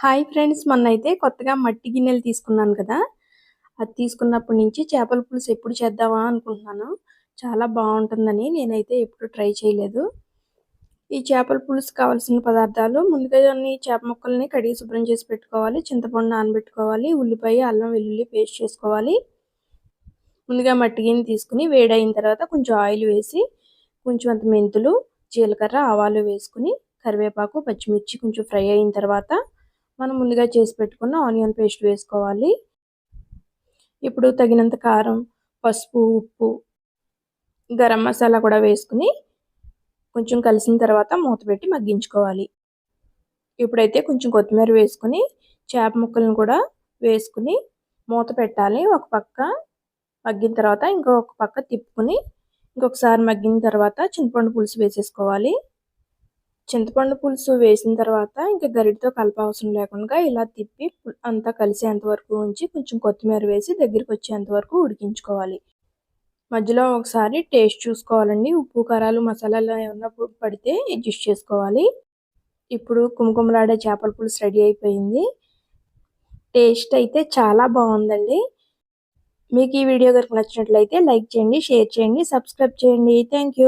Hi friends మొన్న అయితే కొత్తగా మట్టి గిన్నెలు తీసుకున్నాను కదా. అది తీసుకున్నప్పటి నుంచి చేపల పులుసు ఎప్పుడు చేద్దామా అనుకుంటున్నాను. చాలా బాగుంటుందని నేనైతే ఎప్పుడు ట్రై చేయలేదు. ఈ చేపల పులుసు కావాల్సిన పదార్థాలు ముందుగా అన్ని చేప ముక్కల్ని కడిగి శుభ్రం చేసి పెట్టుకోవాలి. చింతపండు నానబెట్టుకోవాలి. ఉల్లిపాయ అల్లం వెల్లుల్లి పేస్ట్ చేసుకోవాలి. ముందుగా మట్టి గిన్నె తీసుకుని వేడైన తర్వాత కొంచెం ఆయిల్ వేసి కొంచెం అంత మెంతులు జీలకర్ర ఆవాలు వేసుకుని కరివేపాకు పచ్చిమిర్చి కొంచెం ఫ్రై అయిన తర్వాత మనం ముందుగా చేసి పెట్టుకున్న ఆనియన్ పేస్ట్ వేసుకోవాలి. ఇప్పుడు తగినంత కారం పసుపు ఉప్పు గరం మసాలా కూడా వేసుకుని కొంచెం కలిసిన తర్వాత మూత పెట్టి మగ్గించుకోవాలి. ఇప్పుడైతే కొంచెం కొత్తిమీర వేసుకుని చేప ముక్కలను కూడా వేసుకుని మూత పెట్టాలి. ఒక పక్క మగ్గిన తర్వాత ఇంకొక పక్క తిప్పుకుని ఇంకొకసారి మగ్గిన తర్వాత చింతపండు పులుసు వేసేసుకోవాలి. చింతపండు పులుసు వేసిన తర్వాత ఇంకా గరిటతో కలపవసరం లేకుండా ఇలా తిప్పి అంతా కలిసేంత వరకు ఉంచి కొంచెం కొత్తిమీర వేసి దగ్గరికి వచ్చేంత వరకు ఉడికించుకోవాలి. మధ్యలో ఒకసారి టేస్ట్ చూసుకోవాలండి. ఉప్పు కారాలు మసాలాలు ఏమన్నా పడితే అడ్జస్ట్ చేసుకోవాలి. ఇప్పుడు కుమకుమలాడే చేపల పులుసు రెడీ అయిపోయింది. టేస్ట్ అయితే చాలా బాగుందండి. మీకు ఈ వీడియో కనుక నచ్చినట్లయితే లైక్ చేయండి షేర్ చేయండి సబ్స్క్రైబ్ చేయండి. థ్యాంక్